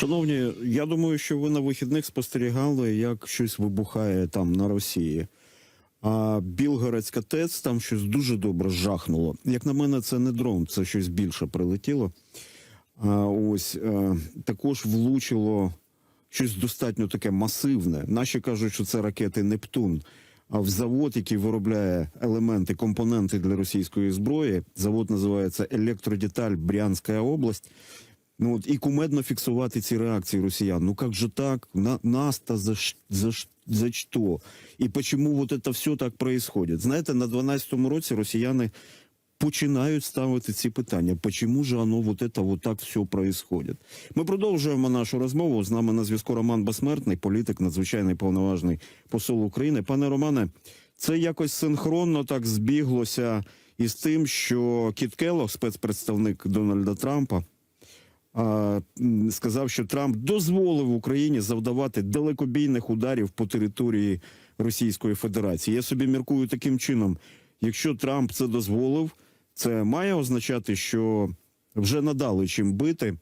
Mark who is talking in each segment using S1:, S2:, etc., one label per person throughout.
S1: Шановні, я думаю, що ви на вихідних спостерігали, як щось вибухає там на Росії. А Білгородська ТЕЦ там щось дуже добре жахнуло. Як на мене, це не дрон, це щось більше прилетіло. А ось е, також влучило щось достатньо таке масивне. Наші кажуть, що це ракети Нептун. А в завод, який виробляє елементи, компоненти для російської зброї, завод називається Електродеталь Брянська область. Ну от і кумедно фіксувати ці реакції росіян. Ну как же так? На, нас-то за, за, за что? І почему вот это все так происходит? Знаєте, на 12-му році росіяни починають ставити ці питання. Почему же оно вот это вот так все происходит? Ми продовжуємо нашу розмову. З нами на зв'язку Роман Басмертний, політик, надзвичайний повноважний посол України. Пане Романе, це якось синхронно так збіглося із тим, що Кіт Келлог, спецпредставник Дональда Трампа, сказав, що Трамп дозволив Україні завдавати далекобійних ударів по території Російської Федерації. Я собі міркую таким чином: якщо Трамп це дозволив, це має означати, що вже надали чим бити,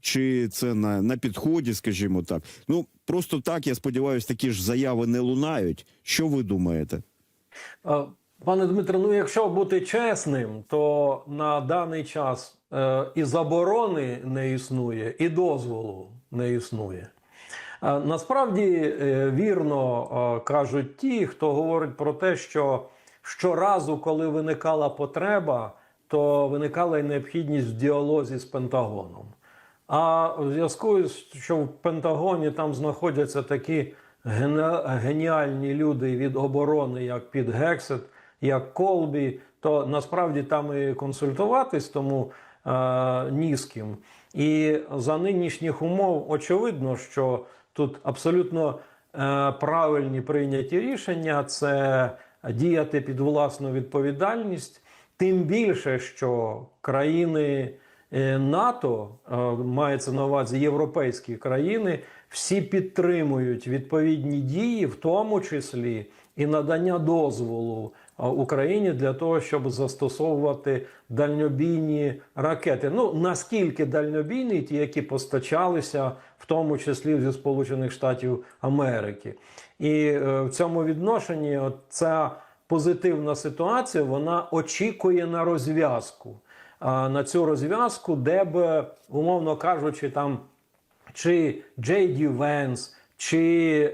S1: чи це на, на підході, скажімо так. Ну просто так, я сподіваюся, такі ж заяви не лунають. Що ви думаєте?
S2: Пане Дмитре, ну якщо бути чесним, то на даний час е, і заборони не існує, і дозволу не існує. Е, Насправді е, вірно е, кажуть ті, хто говорить про те, що щоразу, коли виникала потреба, то виникала й необхідність в діалозі з Пентагоном. А в зв'язку з що в Пентагоні там знаходяться такі геніальні люди від оборони, як Піт Гексет, як Колбі, то насправді там і консультуватись тому е, ні з ким. І за нинішніх умов очевидно, що тут абсолютно е, правильні прийняті рішення це діяти під власну відповідальність, тим більше, що країни. Е, НАТО е, мається на увазі європейські країни, всі підтримують відповідні дії, в тому числі і надання дозволу Україні для того, щоб застосовувати дальньобійні ракети. Ну наскільки дальнобійні, ті, які постачалися, в тому числі зі Сполучених Штатів Америки, і е, в цьому відношенні ця позитивна ситуація вона очікує на розв'язку а, на цю розв'язку, де б, умовно кажучи, там чи Джей Ді Венс, чи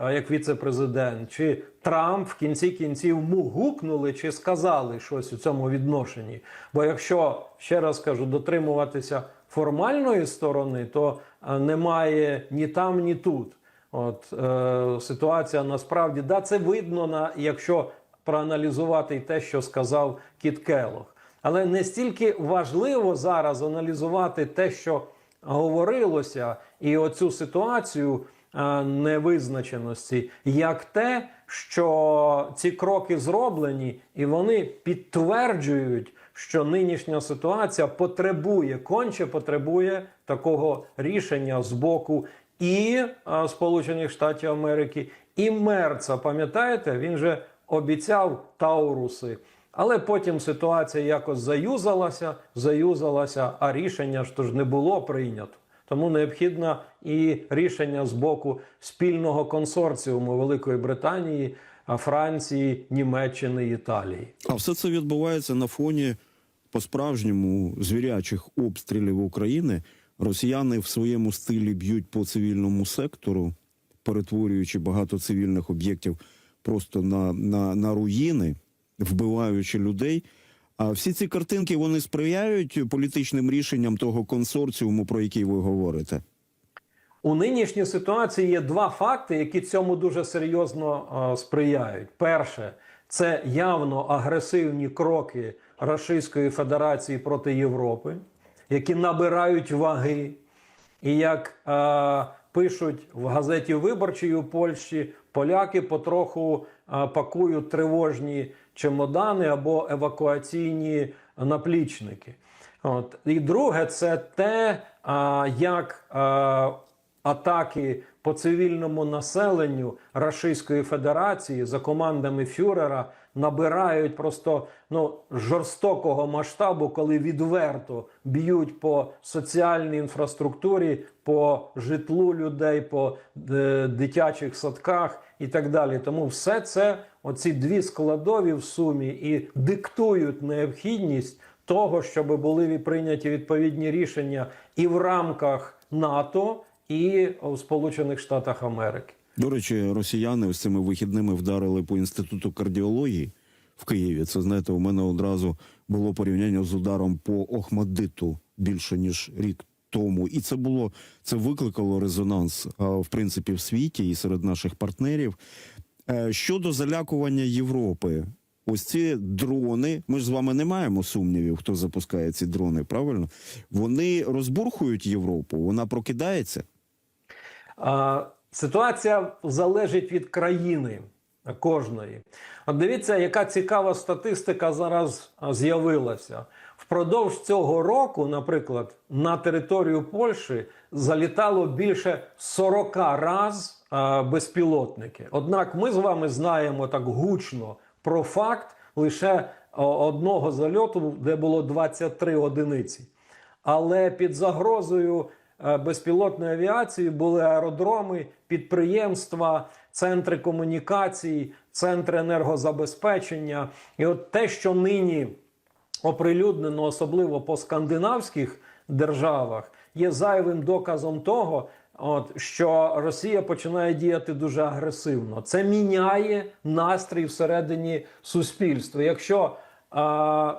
S2: як віце-президент, чи Трамп в кінці кінців мугукнули чи сказали щось у цьому відношенні. Бо якщо ще раз кажу, дотримуватися формальної сторони, то немає ні там, ні тут. От е, ситуація насправді да, це видно на якщо проаналізувати те, що сказав Кіт Келлог. Але не стільки важливо зараз аналізувати те, що говорилося, і оцю ситуацію невизначеності, як те, що ці кроки зроблені, і вони підтверджують, що нинішня ситуація потребує, конче потребує такого рішення з боку і е, Сполучених Штатів Америки, і Мерца. Пам'ятаєте, він же обіцяв Тауруси. Але потім ситуація якось заюзалася, заюзалася, а рішення ж то ж не було прийнято. Тому необхідно і рішення з боку спільного консорціуму Великої Британії, Франції, Німеччини, Італії.
S1: А все це відбувається на фоні по-справжньому звірячих обстрілів України. Росіяни в своєму стилі б'ють по цивільному сектору, перетворюючи багато цивільних об'єктів просто на, на, на руїни, вбиваючи людей. Всі ці картинки вони сприяють політичним рішенням того консорціуму, про який ви говорите.
S2: У нинішній ситуації є два факти, які цьому дуже серйозно е, сприяють. Перше, це явно агресивні кроки Російської Федерації проти Європи, які набирають ваги. І як е, пишуть в газеті Виборчій у Польщі, поляки потроху пакують тривожні чемодани або евакуаційні наплічники. От. І друге, це те, як атаки по цивільному населенню Російської Федерації за командами Фюрера набирають просто ну жорстокого масштабу, коли відверто б'ють по соціальній інфраструктурі, по житлу людей, по е, дитячих садках і так далі. Тому все це, оці дві складові в сумі, і диктують необхідність того, щоб були прийняті відповідні рішення і в рамках НАТО, і в Сполучених Штатах Америки.
S1: До речі, росіяни ось цими вихідними вдарили по інституту кардіології в Києві. Це знаєте, у мене одразу було порівняння з ударом по Охмадиту більше ніж рік тому, і це було це викликало резонанс в принципі в світі і серед наших партнерів. Е, Щодо залякування Європи, ось ці дрони. Ми ж з вами не маємо сумнівів, хто запускає ці дрони. Правильно вони розбурхують Європу. Вона прокидається.
S2: А, Ситуація залежить від країни кожної. От дивіться, яка цікава статистика зараз з'явилася. Впродовж цього року, наприклад, на територію Польщі залітало більше 40 раз а, безпілотники. Однак ми з вами знаємо так гучно про факт лише одного зальоту, де було 23 одиниці. Але під загрозою е, безпілотної авіації були аеродроми, підприємства, центри комунікацій, центри енергозабезпечення. І от те, що нині оприлюднено, особливо по скандинавських державах, є зайвим доказом того, от, що Росія починає діяти дуже агресивно. Це міняє настрій всередині суспільства. Якщо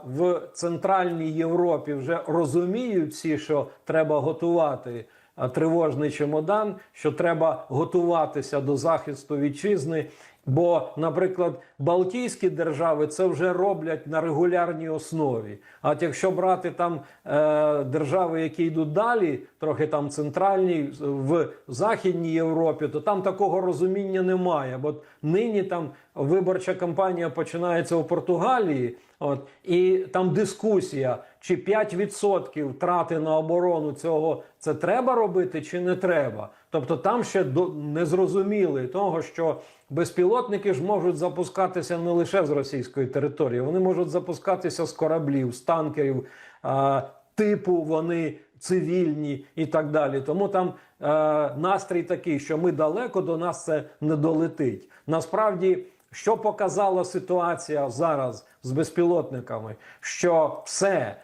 S2: в Центральній Європі вже розуміють всі, що треба готувати тривожний чемодан, що треба готуватися до захисту вітчизни. Бо, наприклад, Балтійські держави це вже роблять на регулярній основі. А от якщо брати там е, держави, які йдуть далі, трохи там центральні в Західній Європі, то там такого розуміння немає. Бо нині там виборча кампанія починається у Португалії. От і там дискусія, чи 5% трати на оборону цього це треба робити, чи не треба. Тобто там ще до не зрозуміли того, що безпілотники ж можуть запускатися не лише з російської території, вони можуть запускатися з кораблів, з танкерів, а, типу вони цивільні і так далі. Тому там е, настрій такий, що ми далеко до нас це не долетить. Насправді. Що показала ситуація зараз з безпілотниками? Що все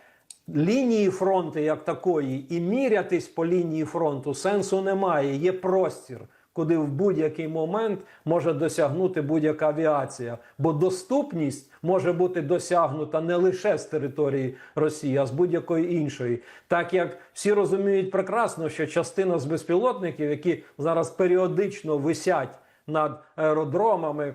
S2: лінії фронту як такої, і мірятись по лінії фронту сенсу немає. Є простір, куди в будь-який момент може досягнути будь-яка авіація, бо доступність може бути досягнута не лише з території Росії, а з будь-якої іншої. Так як всі розуміють прекрасно, що частина з безпілотників, які зараз періодично висять над аеродромами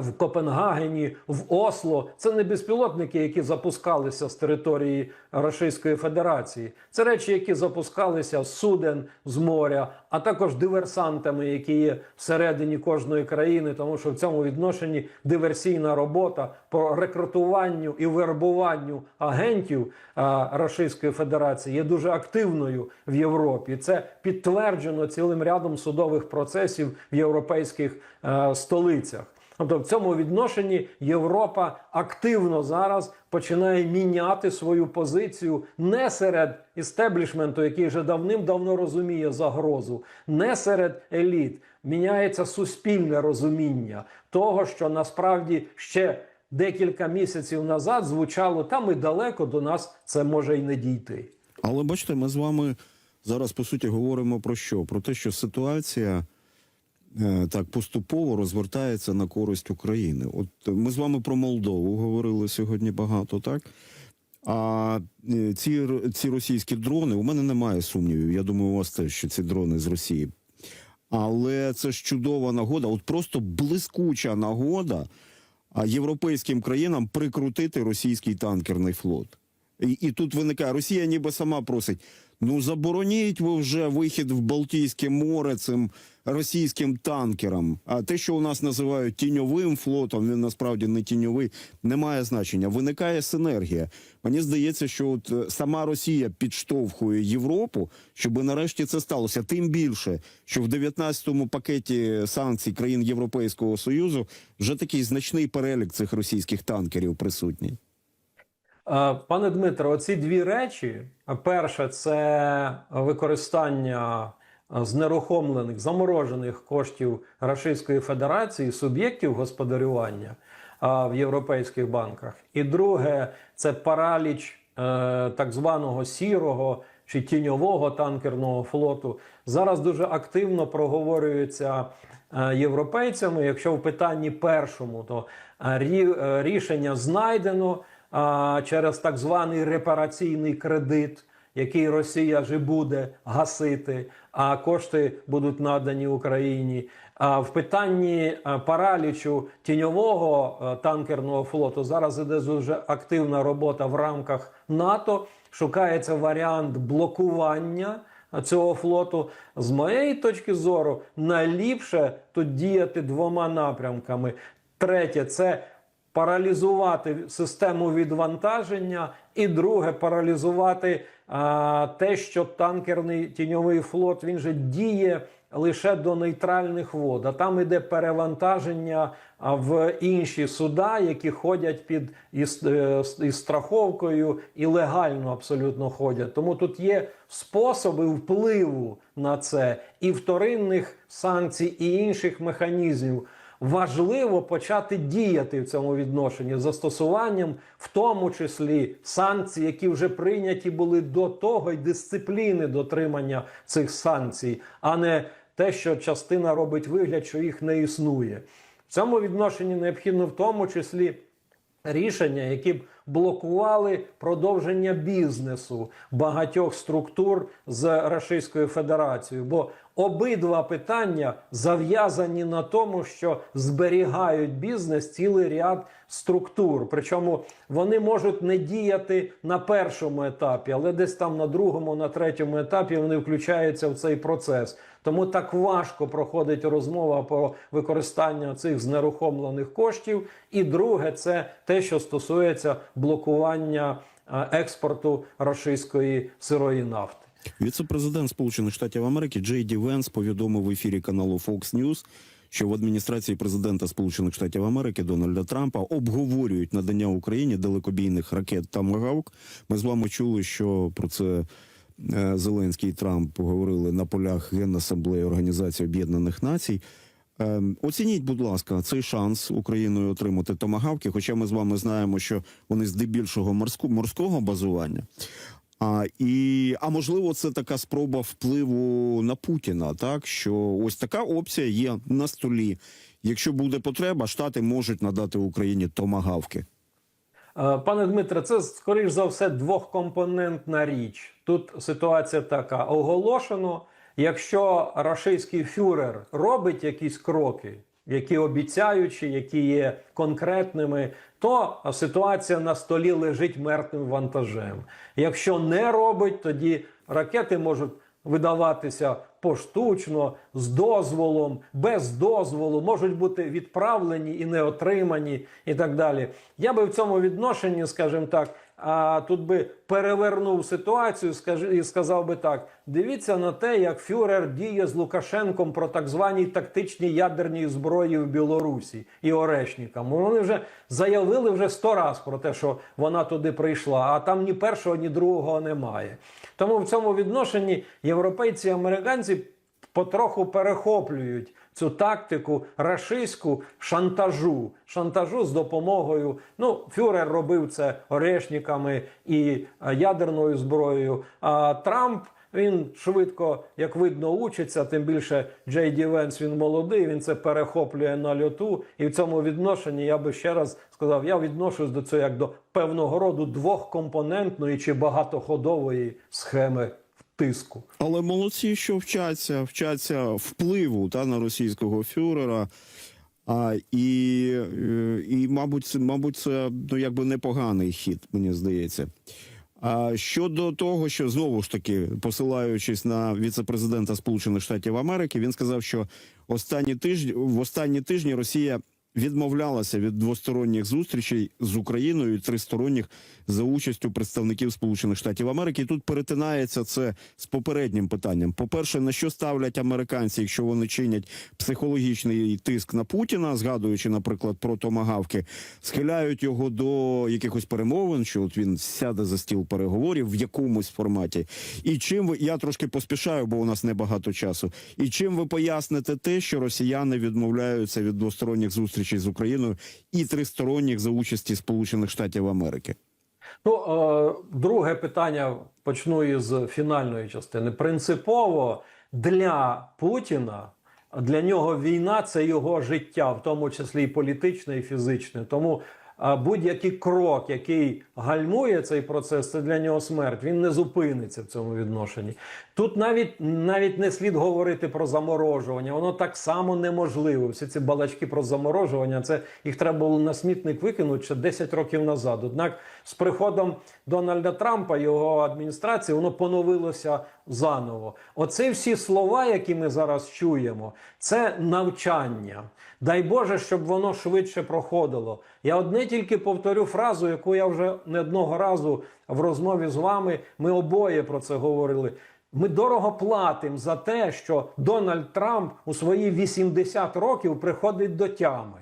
S2: в Копенгагені, в Осло. Це не безпілотники, які запускалися з території Російської Федерації. Це речі, які запускалися з суден з моря, а також диверсантами, які є всередині кожної країни, тому що в цьому відношенні диверсійна робота по рекрутуванню і вербуванню агентів Російської Федерації є дуже активною в Європі. Це підтверджено цілим рядом судових процесів в європейських е, столицях. Тобто в цьому відношенні Європа активно зараз починає міняти свою позицію не серед істеблішменту, який вже давним-давно розуміє загрозу, не серед еліт. Міняється суспільне розуміння того, що насправді ще декілька місяців назад звучало там і далеко до нас це може й не дійти.
S1: Але бачите, ми з вами зараз по суті говоримо про що? Про те, що ситуація так поступово розвертається на користь України. От ми з вами про Молдову говорили сьогодні багато, так? А е, ці, ці російські дрони, у мене немає сумнівів. Я думаю, у вас теж що ці дрони з Росії. Але це ж чудова нагода, от просто блискуча нагода європейським країнам прикрутити російський танкерний флот. І, і тут виникає Росія, ніби сама просить: Ну забороніть ви вже вихід в Балтійське море цим російським танкерам. А те, що у нас називають тіньовим флотом, він насправді не тіньовий, не має значення. Виникає синергія. Мені здається, що от е, сама Росія підштовхує Європу, щоб нарешті це сталося. Тим більше, що в 19-му пакеті санкцій країн Європейського союзу вже такий значний перелік цих російських танкерів присутній.
S2: Е, Пане Дмитро, оці дві речі: перше, це використання е, знерухомлених заморожених коштів Російської Федерації, суб'єктів господарювання е, в європейських банках. І друге, це параліч так званого сірого чи тіньового танкерного флоту. Зараз дуже активно проговорюється європейцями. Якщо в питанні першому, то рішення знайдено через так званий репараційний кредит, який Росія вже буде гасити, а кошти будуть надані Україні. А в питанні паралічу тіньового танкерного флоту зараз іде дуже активна робота в рамках НАТО. Шукається варіант блокування цього флоту. З моєї точки зору, найліпше тут діяти двома напрямками. Третє це паралізувати систему відвантаження, і друге паралізувати а, те, що танкерний тіньовий флот він же діє лише до нейтральних вод. А там іде перевантаження в інші суда, які ходять під із, е, із страховкою і легально абсолютно ходять. Тому тут є способи впливу на це і вторинних санкцій, і інших механізмів важливо почати діяти в цьому відношенні застосуванням, в тому числі санкцій, які вже прийняті були до того, й дисципліни дотримання цих санкцій, а не те, що частина робить вигляд, що їх не існує. В цьому відношенні необхідно в тому числі рішення, які б блокували продовження бізнесу багатьох структур з Російською Федерацією. Бо обидва питання зав'язані на тому, що зберігають бізнес цілий ряд структур. Причому вони можуть не діяти на першому етапі, але десь там на другому, на третьому етапі вони включаються в цей процес. Тому так важко проходить розмова про використання цих знерухомлених коштів. І друге, це те, що стосується блокування е, експорту російської сирої нафти.
S1: Віце-президент Сполучених Штатів Америки Джей Ді Венс повідомив в ефірі каналу Fox News, що в адміністрації президента Сполучених Штатів Америки Дональда Трампа обговорюють надання Україні далекобійних ракет Тамагавк. Ми з вами чули, що про це е, Зеленський і Трамп говорили на полях Генасамблеї Організації Об'єднаних Націй. Е, Оцініть, будь ласка, цей шанс Україною отримати томагавки. Хоча ми з вами знаємо, що вони здебільшого морського базування. А і а можливо, це така спроба впливу на Путіна, так що ось така опція є на столі. Якщо буде потреба, штати можуть надати Україні томагавки.
S2: Е, Пане Дмитре, це скоріш за все двохкомпонентна річ. Тут ситуація така: оголошено, якщо рашистський фюрер робить якісь кроки, які обіцяючі, які є конкретними, то ситуація на столі лежить мертвим вантажем. Якщо не робить, тоді ракети можуть видаватися поштучно, з дозволом, без дозволу, можуть бути відправлені і не отримані, і так далі. Я би в цьому відношенні, скажімо так, а тут би перевернув ситуацію і сказав би так: дивіться на те, як Фюрер діє з Лукашенком про так звані тактичні ядерні зброї в Білорусі і Орешникам. Вони вже заявили вже сто раз про те, що вона туди прийшла, а там ні першого, ні другого немає. Тому в цьому відношенні європейці і американці потроху перехоплюють цю тактику рашистську шантажу. Шантажу з допомогою. Ну, Фюрер робив це орешниками і е, ядерною зброєю. А Трамп. Він швидко, як видно, учиться. Тим більше Джей Ді Венс, він молодий, він це перехоплює на льоту. І в цьому відношенні я би ще раз сказав: я відношусь до цього як до певного роду двохкомпонентної чи багатоходової схеми тиску.
S1: Але молодці, що вчаться, вчаться впливу та на російського фюрера. А і, е, і мабуть, мабуть, це ну якби непоганий хід, мені здається. А щодо того, що знову ж таки, посилаючись на віце-президента Сполучених Штатів Америки, він сказав, що останні тижні в останні тижні Росія відмовлялася від двосторонніх зустрічей з Україною тристоронніх за участю представників Сполучених Штатів Америки. І тут перетинається це з попереднім питанням. По перше, на що ставлять американці, якщо вони чинять психологічний тиск на Путіна, згадуючи, наприклад, про томагавки, схиляють його до якихось перемовин, що от він сяде за стіл переговорів в якомусь форматі. І чим ви я трошки поспішаю, бо у нас небагато часу. І чим ви поясните те, що росіяни відмовляються від двосторонніх зустрічей з Україною і тристоронніх за участі Сполучених Штатів Америки?
S2: Ну, е, друге питання почну із фінальної частини. Принципово для Путіна, для нього війна це його життя, в тому числі і політичне, і фізичне. Тому е, будь-який крок, який гальмує цей процес, це для нього смерть. Він не зупиниться в цьому відношенні. Тут навіть навіть не слід говорити про заморожування. Воно так само неможливо. Всі ці балачки про заморожування, це їх треба було на смітник викинути ще 10 років назад. Однак з приходом Дональда Трампа його адміністрації воно поновилося заново. Оце всі слова, які ми зараз чуємо, це навчання. Дай Боже, щоб воно швидше проходило. Я одне тільки повторю фразу, яку я вже не одного разу в розмові з вами. Ми обоє про це говорили. Ми дорого платимо за те, що Дональд Трамп у свої 80 років приходить до тями.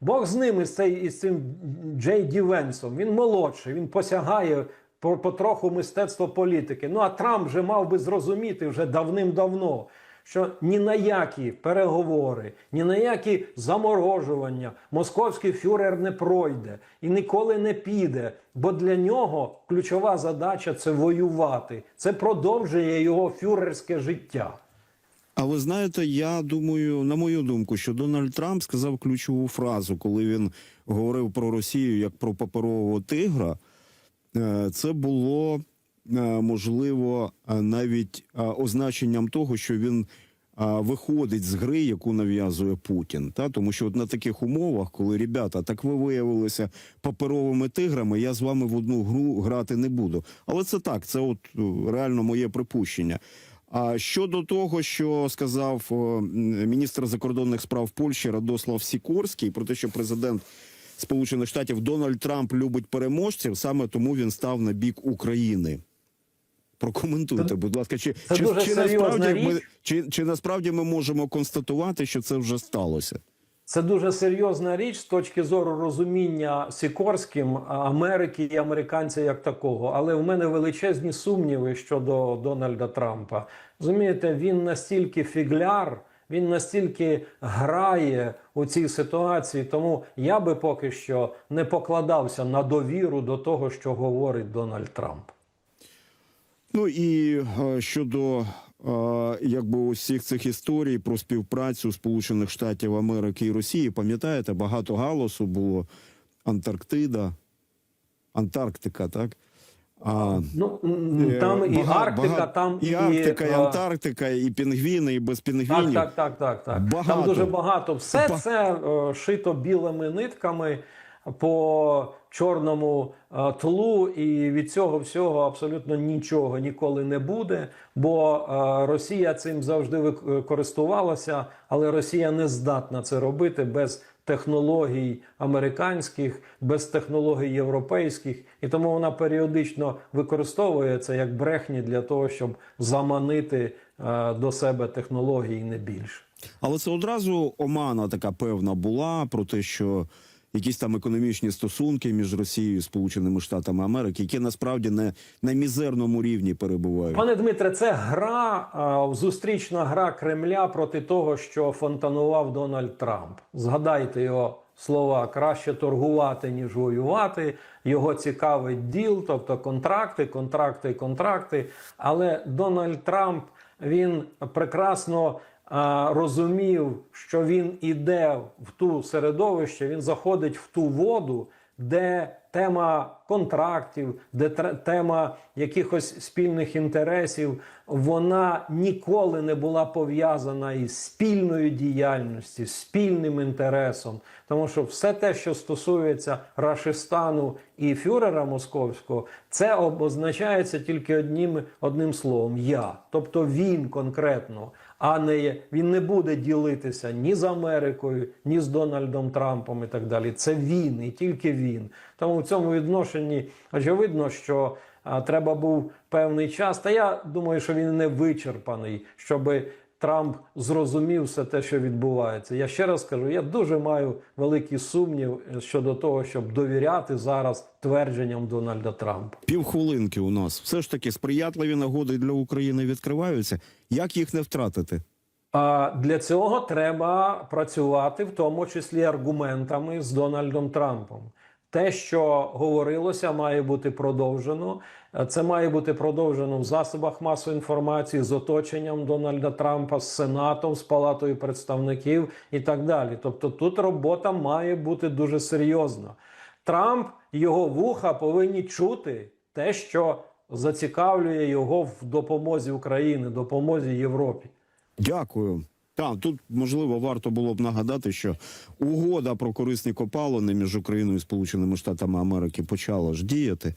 S2: Бог з ним із, цим Джей Ді Венсом. Він молодший, він посягає потроху мистецтво політики. Ну а Трамп вже мав би зрозуміти вже давним-давно, що ні на які переговори, ні на які заморожування московський фюрер не пройде і ніколи не піде. Бо для нього ключова задача це воювати. Це продовжує його фюрерське життя.
S1: А ви знаєте, я думаю, на мою думку, що Дональд Трамп сказав ключову фразу, коли він говорив про Росію як про паперового тигра. Е, Це було можливо е, навіть е, означенням того, що він е, виходить з гри, яку нав'язує Путін. Та тому, що от на таких умовах, коли ребята, так ви виявилися паперовими тиграми, я з вами в одну гру грати не буду. Але це так, це от е, реально моє припущення. А щодо того, що сказав міністр закордонних справ Польщі Радослав Сікорський, про те, що президент Сполучених Штатів Дональд Трамп любить переможців, саме тому він став на бік України. Прокоментуйте, будь ласка, чи,
S2: Це
S1: чи,
S2: дуже
S1: чи, насправді ми, чи, чи насправді ми можемо констатувати, що це вже сталося?
S2: Це дуже серйозна річ з точки зору розуміння Сікорським Америки і американця як такого. Але в мене величезні сумніви щодо Дональда Трампа. Розумієте, він настільки фігляр, він настільки грає у цій ситуації. Тому я би поки що не покладався на довіру до того, що говорить Дональд Трамп.
S1: Ну і е, щодо е, якби усіх цих історій про співпрацю Сполучених Штатів Америки і Росії, пам'ятаєте, багато галасу було Антарктида, Антарктика, так? А,
S2: Ну там
S1: е,
S2: і
S1: бага-
S2: Арктика,
S1: бага-
S2: там
S1: і Арктика, і
S2: е,
S1: Антарктика, і пінгвіни, і без пінгвінів.
S2: так, так, так, так.
S1: Багато.
S2: Там дуже багато. Все це шито білими нитками по чорному е, тлу, і від цього всього абсолютно нічого ніколи не буде. Бо е, Росія цим завжди вик- користувалася, але Росія не здатна це робити без технологій американських, без технологій європейських, і тому вона періодично використовує це як брехні для того, щоб заманити е, до себе технології не більше.
S1: Але це одразу омана така певна була про те, що якісь там економічні стосунки між Росією і Сполученими Штатами Америки, які насправді не на мізерному рівні перебувають.
S2: Пане Дмитре, це гра, зустрічна гра Кремля проти того, що фонтанував Дональд Трамп. Згадайте його слова: краще торгувати, ніж воювати. Його цікавить діл, тобто контракти, контракти, контракти. Але Дональд Трамп він прекрасно розумів, що він іде в ту середовище, він заходить в ту воду, де тема контрактів, де тема якихось спільних інтересів, вона ніколи не була пов'язана із спільною діяльністю, спільним інтересом. Тому що все те, що стосується Рашистану і фюрера московського, це обозначається тільки одним, одним словом я. Тобто він конкретно, а не він не буде ділитися ні з Америкою, ні з Дональдом Трампом і так далі. Це він і тільки він. Тому в цьому відношенні очевидно, що а, треба був певний час. Та я думаю, що він не вичерпаний, щоби Трамп зрозумів все те, що відбувається. Я ще раз кажу, я дуже маю великий сумнів щодо того, щоб довіряти зараз твердженням Дональда Трампа.
S1: Півхвилинки у нас все ж таки сприятливі нагоди для України відкриваються. Як їх не втратити?
S2: А для цього треба працювати, в тому числі аргументами з Дональдом Трампом. Те, що говорилося, має бути продовжено. Е, Це має бути продовжено в засобах масової інформації з оточенням Дональда Трампа, з Сенатом, з Палатою представників і так далі. Тобто тут робота має бути дуже серйозна. Трамп, його вуха повинні чути те, що зацікавлює його в допомозі Україні, допомозі Європі.
S1: Дякую. Так, тут можливо варто було б нагадати, що угода про корисні копалини між Україною і Сполученими Штатами Америки почала ж діяти.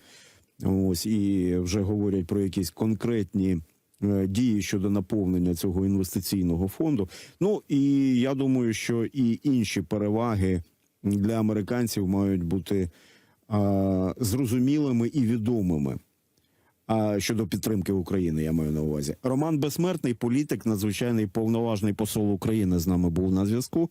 S1: Ось і вже говорять про якісь конкретні е, дії щодо наповнення цього інвестиційного фонду. Ну і я думаю, що і інші переваги для американців мають бути а, зрозумілими і відомими. А щодо підтримки України, я маю на увазі. Роман Безсмертний, політик, надзвичайний повноважний посол України з нами був на зв'язку.